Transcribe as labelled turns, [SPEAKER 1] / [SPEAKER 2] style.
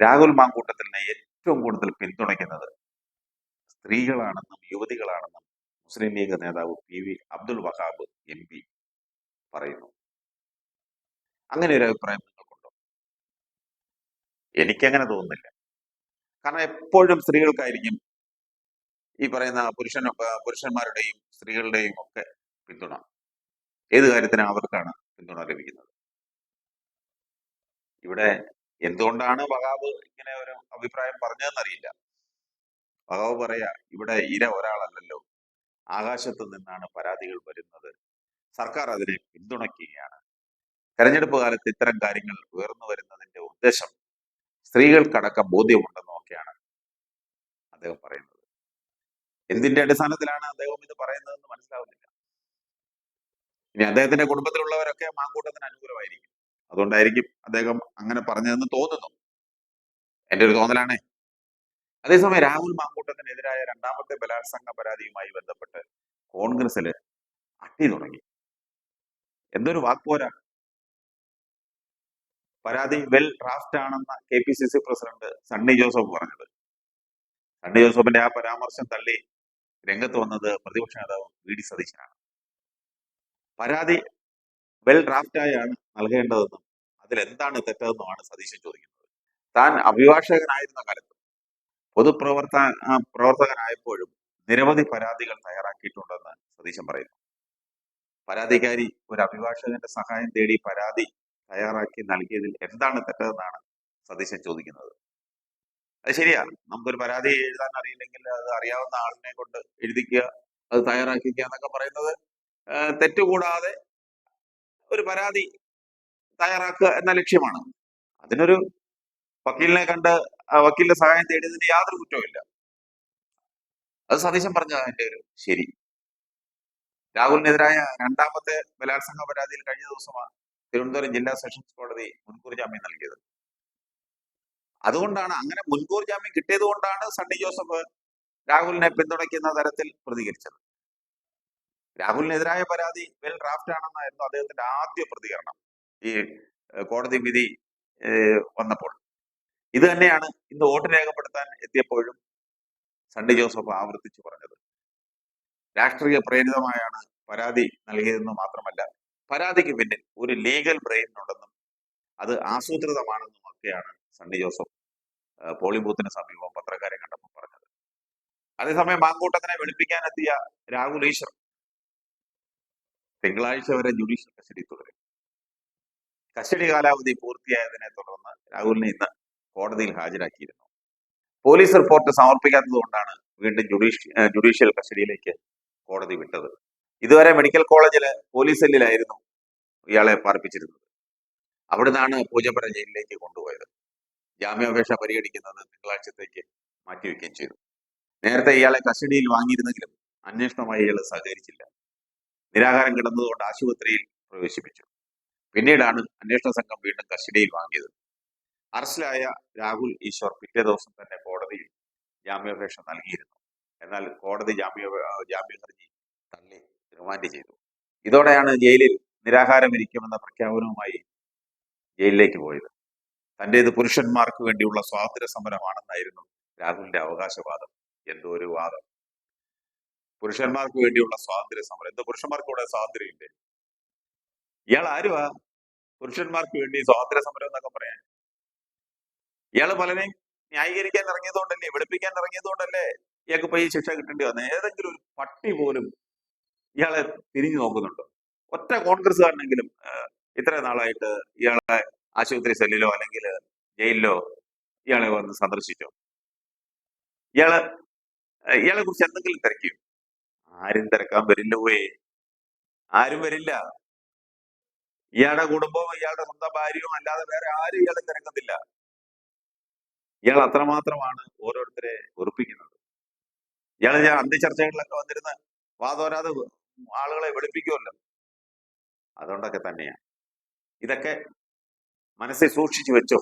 [SPEAKER 1] രാഹുൽ മാങ്കൂട്ടത്തിനെ ഏറ്റവും കൂടുതൽ പിന്തുണയ്ക്കുന്നത് സ്ത്രീകളാണെന്നും യുവതികളാണെന്നും മുസ്ലിം ലീഗ് നേതാവ് P V Abdul Wahab M P പറയുന്നു. അങ്ങനെ ഒരു അഭിപ്രായം നിങ്ങൾക്കുണ്ടോ? എനിക്കങ്ങനെ തോന്നുന്നില്ല. കാരണം എപ്പോഴും സ്ത്രീകൾക്കായിരിക്കും ഈ പറയുന്ന പുരുഷൻ പുരുഷന്മാരുടെയും സ്ത്രീകളുടെയും ഒക്കെ പിന്തുണ. ഏത് കാര്യത്തിനും അവർക്കാണ് പിന്തുണ ലഭിക്കുന്നത്. ഇവിടെ എന്തുകൊണ്ടാണ് വഹാബ് ഇങ്ങനെ ഒരു അഭിപ്രായം പറഞ്ഞതെന്നറിയില്ല. വഹാബ് പറയാ ഇവിടെ ഇര ഒരാളല്ലല്ലോ. ആകാശത്ത് നിന്നാണ് പരാതികൾ വരുന്നത്. സർക്കാർ അതിനെ പിന്തുണയ്ക്കുകയാണ്. തെരഞ്ഞെടുപ്പ് കാലത്ത് ഇത്തരം കാര്യങ്ങൾ ഉയർന്നു വരുന്നതിന്റെ ഉദ്ദേശം സ്ത്രീകൾക്കടക്കം ബോധ്യമുണ്ടെന്നൊക്കെയാണ് അദ്ദേഹം പറയുന്നത്. എന്തിന്റെ അടിസ്ഥാനത്തിലാണ് അദ്ദേഹം ഇത് പറയുന്നതെന്ന് മനസ്സിലാവുന്നില്ല. ഇനി അദ്ദേഹത്തിന്റെ കുടുംബത്തിലുള്ളവരൊക്കെ മാങ്കൂട്ടത്തിന് അനുകൂലമായിരിക്കും. അതുകൊണ്ടായിരിക്കും അദ്ദേഹം അങ്ങനെ പറഞ്ഞതെന്ന് തോന്നുന്നു. എന്റെ ഒരു തോന്നലാണേ. അതേസമയം രാഹുൽ മാങ്കൂട്ടത്തിനെതിരായ രണ്ടാമത്തെ ബലാത്സംഗ പരാതിയുമായി ബന്ധപ്പെട്ട് കോൺഗ്രസിൽ അട്ടി തുടങ്ങി. എന്തൊരു വാക്പോരാ. പരാതി വെൽ ഡ്രാഫ്റ്റ് ആണെന്ന K P C C president Sunny Joseph പറഞ്ഞത്. സണ്ണി ജോസഫിന്റെ ആ പരാമർശം തള്ളി രംഗത്ത് വന്നത് പ്രതിപക്ഷ നേതാവ് വി ഡി സതീശനാണ്. പരാതി വെൽ ഡ്രാഫ്റ്റ് ഡ്രാഫ്റ്റായാണ് നൽകേണ്ടതെന്നും. അതിൽ എന്താണ് തെറ്റതെന്നുമാണ് സതീശൻ ചോദിക്കുന്നത്. താൻ അഭിഭാഷകനായിരുന്ന കാലത്ത് പൊതുപ്രവർത്ത പ്രവർത്തകനായപ്പോഴും നിരവധി പരാതികൾ തയ്യാറാക്കിയിട്ടുണ്ടെന്ന് സതീശൻ പറയുന്നു. പരാതിക്കാരി ഒരു അഭിഭാഷകന്റെ സഹായം തേടി പരാതി തയ്യാറാക്കി നൽകിയതിൽ എന്താണ് തെറ്റതെന്നാണ് സതീശൻ ചോദിക്കുന്നത്. അത് ശരിയാ. നമുക്കൊരു പരാതി എഴുതാൻ അറിയില്ലെങ്കിൽ അത് അറിയാവുന്ന ആളിനെ കൊണ്ട് എഴുതിക്കുക അത് തയ്യാറാക്കിക്കുക എന്നൊക്കെ പറയുന്നത് തെറ്റുകൂടാതെ ഒരു പരാതി തയ്യാറാക്കുക എന്ന ലക്ഷ്യമാണ്. അതിനൊരു വക്കീലിനെ കണ്ട് വക്കീലിന്റെ സഹായം തേടിയതിന് യാതൊരു കുറ്റവുമില്ല അത് സതീശൻ പറഞ്ഞ അതിന്റെ ഒരു ശരി. രാഹുലിനെതിരായ രണ്ടാമത്തെ ബലാത്സംഗ പരാതിയിൽ കഴിഞ്ഞ ദിവസമാണ് തിരുവനന്തപുരം ജില്ലാ സെഷൻസ് കോടതി മുൻകൂർ ജാമ്യം നൽകിയത്. അതുകൊണ്ടാണ് അങ്ങനെ മുൻകൂർ ജാമ്യം കിട്ടിയത് കൊണ്ടാണ് സണ്ണി ജോസഫ് രാഹുലിനെ പിന്തുണയ്ക്കുന്ന തരത്തിൽ പ്രതികരിച്ചത്. രാഹുലിനെതിരായ പരാതി വെൽ ഡ്രാഫ്റ്റ് ആണെന്നായിരുന്നു അദ്ദേഹത്തിന്റെ ആദ്യ പ്രതികരണം ഈ കോടതി വിധി വന്നപ്പോൾ. ഇത് തന്നെയാണ് ഇന്ന് വോട്ട് രേഖപ്പെടുത്താൻ എത്തിയപ്പോഴും സണ്ണി ജോസഫ് ആവർത്തിച്ചു പറഞ്ഞത്. രാഷ്ട്രീയ പ്രേരിതമായാണ് പരാതി നൽകിയതെന്ന് മാത്രമല്ല പരാതിക്ക് പിന്നിൽ ഒരു ലീഗൽ ബ്രെയിൻ ഉണ്ടെന്നും അത് ആസൂത്രിതമാണെന്നും ഒക്കെയാണ് സണ്ണി ജോസഫ് പോളിബൂത്തിന് സമീപം പത്രക്കാരെ കണ്ടപ്പോൾ പറഞ്ഞത്. അതേസമയം മാങ്കൂട്ടത്തിനെ വെളുപ്പിക്കാനെത്തിയ രാഹുൽ ഈശ്വർ തിങ്കളാഴ്ച വരെ ജുഡീഷ്യൽ കസ്റ്റഡി തുടരും. കസ്റ്റഡി കാലാവധി പൂർത്തിയായതിനെ തുടർന്ന് രാഹുലിനെ ഇന്ന് കോടതിയിൽ ഹാജരാക്കിയിരുന്നു. പോലീസ് റിപ്പോർട്ട് സമർപ്പിക്കാത്തതുകൊണ്ടാണ് വീണ്ടും ജുഡീഷ്യ ഏഹ് ജുഡീഷ്യൽ കസ്റ്റഡിയിലേക്ക് കോടതി വിട്ടത്. ഇതുവരെ മെഡിക്കൽ കോളേജിൽ പോലീസ് സെല്ലിലായിരുന്നു ഇയാളെ പാർപ്പിച്ചിരുന്നത്. അവിടുന്നാണ് പൂജപ്പുര ജയിലിലേക്ക് കൊണ്ടുപോയത്. ജാമ്യാപേക്ഷ പരിഗണിക്കുന്നത് തിങ്കളാഴ്ചത്തേക്ക് മാറ്റിവെക്കുകയും ചെയ്തു. നേരത്തെ ഇയാളെ കസ്റ്റഡിയിൽ വാങ്ങിയിരുന്നെങ്കിലും അന്വേഷണമായി ഇയാൾ സഹകരിച്ചില്ല. നിരാഹാരം കിടന്നതുകൊണ്ട് ആശുപത്രിയിൽ പ്രവേശിപ്പിച്ചു. പിന്നീടാണ് അന്വേഷണ സംഘം വീണ്ടും കസ്റ്റഡിയിൽ വാങ്ങിയത്. അറസ്റ്റിലായ രാഹുൽ ഈശ്വർ പിറ്റേ ദിവസം തന്നെ കോടതിയിൽ ജാമ്യാപേക്ഷ നൽകിയിരുന്നു. എന്നാൽ കോടതി ജാമ്യ ജാമ്യ ഹർജി തള്ളി റിമാൻഡ് ചെയ്തു. ഇതോടെയാണ് ജയിലിൽ നിരാഹാരം ഇരിക്കുമെന്ന പ്രഖ്യാപനവുമായി ജയിലിലേക്ക് പോയത്. തന്റേത് പുരുഷന്മാർക്ക് വേണ്ടിയുള്ള സ്വാതന്ത്ര്യ സമരമാണെന്നായിരുന്നു രാഹുലിന്റെ അവകാശവാദം. എന്തോ ഒരു വാദം. പുരുഷന്മാർക്ക് വേണ്ടിയുള്ള സ്വാതന്ത്ര്യ സമരം. എന്തോ പുരുഷന്മാർക്ക് ഇവിടെ സ്വാതന്ത്ര്യമില്ലേ? ഇയാൾ ആരുവാ? പുരുഷന്മാർക്ക് വേണ്ടി സ്വാതന്ത്ര്യ സമരം എന്നൊക്കെ പറയാൻ. ഇയാൾ പലരെയും ന്യായീകരിക്കാൻ ഇറങ്ങിയതുകൊണ്ടല്ലേ വെളുപ്പിക്കാൻ ഇറങ്ങിയതുകൊണ്ടല്ലേ ഇയാൾക്ക് പോയി ശിക്ഷ കിട്ടേണ്ടി വന്നത് ഏതെങ്കിലും ഒരു പട്ടി പോലും ഇയാളെ തിരിഞ്ഞു നോക്കുന്നുണ്ടോ? ഒറ്റ കോൺഗ്രസ്സുകാരനെങ്കിലും ഇത്ര നാളായിട്ട് ഇയാളെ ആശുപത്രി സെല്ലിലോ അല്ലെങ്കിൽ ജയിലിലോ ഇയാളെ വന്ന് സന്ദർശിച്ചോ? ഇയാൾ ഇയാളെ കുറിച്ച് എന്തെങ്കിലും തിരക്കിയോ? ആരും തിരക്കാൻ വരില്ല പോയേ ആരും വരില്ല. ഇയാളുടെ കുടുംബവും ഇയാളുടെ സ്വന്തം ഭാര്യയും അല്ലാതെ വേറെ ആരും ഇയാളെ തിരക്കത്തില്ല. ഇയാൾ അത്രമാത്രമാണ് ഓരോരുത്തരെ ഉറപ്പിക്കുന്നത് ഇയാൾ ഞാൻ അന്ത്യചർച്ചകളിലൊക്കെ വന്നിരുന്ന വാതോരാതെ ആളുകളെ വെളുപ്പിക്കുമല്ലോ അതുകൊണ്ടൊക്കെ തന്നെയാണ് ഇതൊക്കെ മനസ്സിൽ സൂക്ഷിച്ചു വെച്ചോ.